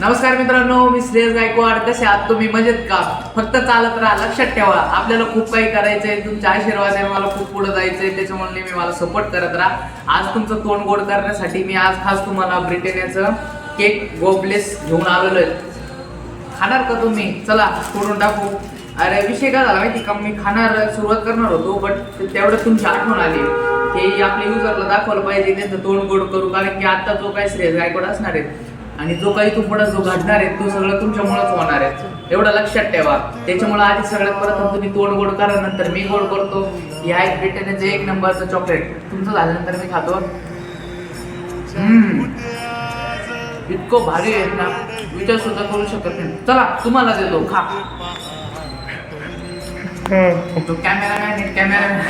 नमस्कार मित्रांनो मी श्रेयस गायकवाड. कसे आहात तुम्ही? मजेत का? फक्त चालत राहा लक्षात ठेवा. आपल्याला खूप काही करायचंय तुमच्या आशीर्वाद आहे मला खूप पुढे जायचंय त्याच्यामुळे मी मला सपोर्ट करत राहा. आज तुमचं तोंड गोड करण्यासाठी मी आज खास तुम्हाला ब्रिटेनियाचं केक गोबलेस घेऊन आलेलो आहे. खाणार का तुम्ही? चला सोडून टाकू. अरे विषय काय झाला माहिती का? मी खाणार सुरुवात करणार होतो बट तेवढं तुमची आठवण आली. हे आपल्या युजरला दाखवलं पाहिजे त्यांचं तोंड गोड करू कारण की आता जो काय श्रेयस गायकवाड असणार आहे आणि जो काही तू पुढे जो घडणार आहे तो सगळं तुमच्यामुळेच होणार आहे. एवढं लक्षात ठेवा. त्याच्यामुळे आधी सगळ्यात प्रथम तुम्ही तोंड गोड करा नंतर मी गोड करतो. हे आहे ब्रिटनचं एक नंबरचं चॉकलेट तुमचं झाल्यानंतर मी खातो. इतकं भारी आहे ना. विचार सुद्धा करू शकत नाही. चला तुम्हाला देतो. खा. तो कॅमेरामॅन कॅमेरामॅन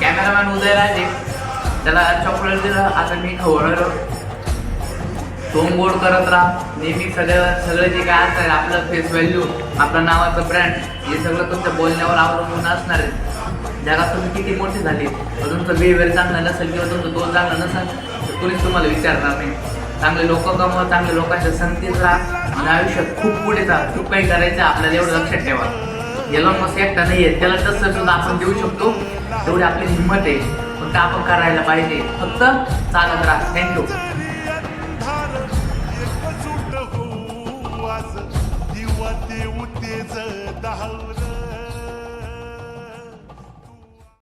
कॅमेरामॅन उदयराजे त्याला चॉकलेट दिलं. आता मी खवळलो. होम गोड करत राहा. नेहमी सगळं सगळं जे काय असतं आपलं फेस व्हॅल्यू आपलं नावाचं ब्रँड हे सगळं तुमच्या बोलण्यावर अवलंबून असणार आहे. जगात तुम्ही किती मोठे झाले तर तुमचं बिहेवियर चांगलं नसेल किंवा तुमचं दोन चांगलं नसेल तर कोणीच तुम्हाला विचारणार नाही. चांगले लोक कमवा चांगले लोकांच्या संगतीत राहा. आणि आयुष्यात खूप पुढे जा खूप काही करायचं आपल्याला एवढं लक्षात ठेवा. गेलो मस्क एकटा नाही आहे त्याला तसं सुद्धा आपण देऊ शकतो. तेवढी आपली हिंमत आहे फक्त आपण करायला पाहिजे. फक्त चालत राहा. थँक्यू सुट दिवा ते तेज दहावर